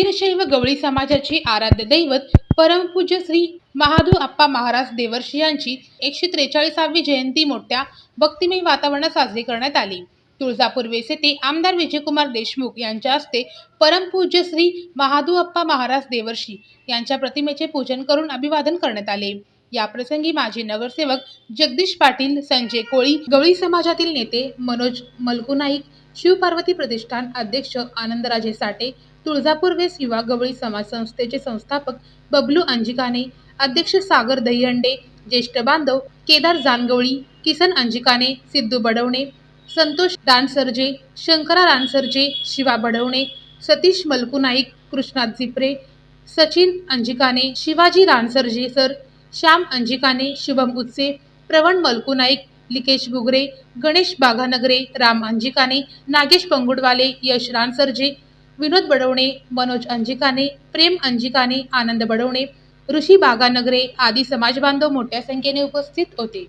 वीरशैव गवळी समाजाचे आराध्य दैवत परमपूज्य श्री महादू आप्पा महाराज देवर्षी यांची एकशे त्रेचाळीसावी जयंती मोठ्या भक्तिमय वातावरणात साजरी करण्यात आली. तुळजापूर वेस येथे आमदार विजयकुमार देशमुख यांच्या हस्ते परमपूज्य श्री महादू आप्पा महाराज देवर्षी यांच्या प्रतिमेचे पूजन करून अभिवादन करण्यात आले. याप्रसंगी माजी नगरसेवक जगदीश पाटील संजय कोळी गवळी समाजातील नेते मनोज मलकू नाईक शिवपार्वती प्रतिष्ठान अध्यक्ष आनंदराजे साठे तुळजापूर वेस युवा गवळी समाज संस्थेचे संस्थापक बबलू अंजिकाने अध्यक्ष सागर दहीहंडे ज्येष्ठ बांधव केदार जानगवळी किसन अंजिकाने सिद्धू बडवणे संतोष दानसर्जे शंकरा रानसर्जे शिवा बडवणे सतीश मलकू नाईक कृष्णात झिपरे सचिन अंजिकाने शिवाजी रानसर्जे सर श्याम अंजिकाने शुभम उत्से प्रवण मलकू नाईक लिकेश गुगरे गणेश बाघानगरे राम अंजिकाने नागेश पंगुडवाले यश रानसरजे विनोद बडवणे मनोज अंजिकाने प्रेम अंजिकाने आनंद बडवणे ऋषी बागानगरे आदी समाजबांधव मोठ्या संख्येने उपस्थित होते.